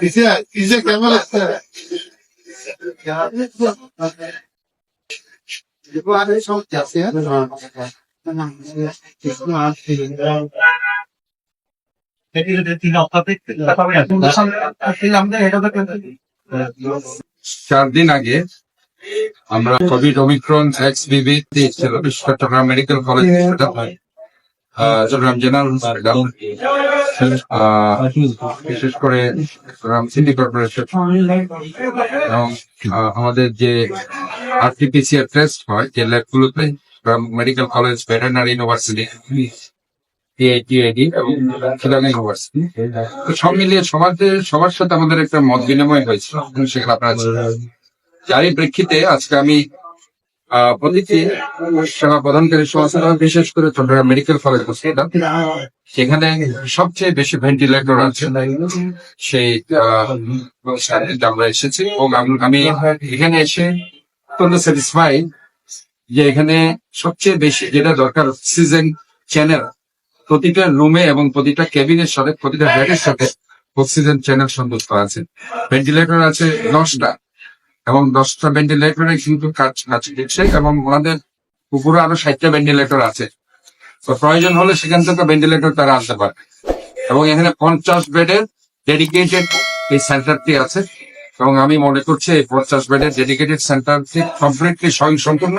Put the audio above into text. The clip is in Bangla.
Dice, dice que no está. চার দিন আগে আমরা কোভিড অমিক্রন এক্স বিবি ছিল Chattogram medical college Chattogram general hospital. বিশেষ করে চট্টগ্রাম সিটি কর্পোরেশন। এবং আমাদের যে আরটিপিসিআর টেস্ট হয়, যে ল্যাবগুলোতে মেডিকেল কলেজ ভেটেরিনারি ইউনিভার্সিটি সব মিলিয়ে যে- সবার সাথে আমাদের একটা মত বিনিময় হয়েছিল সেখানে আপনারা প্রেক্ষিতে আজকে আমি প্রতিটি সেবা প্রদানকারী সংস্থা বিশেষ করে চট্টগ্রাম মেডিকেল কলেজ হসপিটাল সেখানে সবচেয়ে বেশি ভেন্টিলেটর আছে। সেই আমরা এসেছি, এবং আমি এখানে এসে অত্যন্ত স্যাটিসফাইড যে এখানে সবচেয়ে বেশি যেটা দরকার অক্সিজেন চ্যানেল প্রতিটা রুমে এবং প্রতিটা কেবিনের সাথে, প্রতিটা বেডের সাথে অক্সিজেন চ্যানেল সংযুক্ত আছে। ভেন্টিলেটর আছে দশটা এবং দশটা ভেন্টিলেটরে কিন্তু কাজ কাজ দিচ্ছে এবং ওনাদের উপরে আরও ষাটটা ভেন্টিলেটর আছে। তো প্রয়োজন হলে সেখান থেকে ভেন্টিলেটর তারা আনতে পারে এবং এখানে পঞ্চাশ বেডের ডেডিকেটেড এই সেন্টারটি আছে। এবং আমি মনে করছি এই পঞ্চাশ বেডের ডেডিকেটেড সেন্টারটি কমপ্লিটলি স্বয়ংসম্পূর্ণ।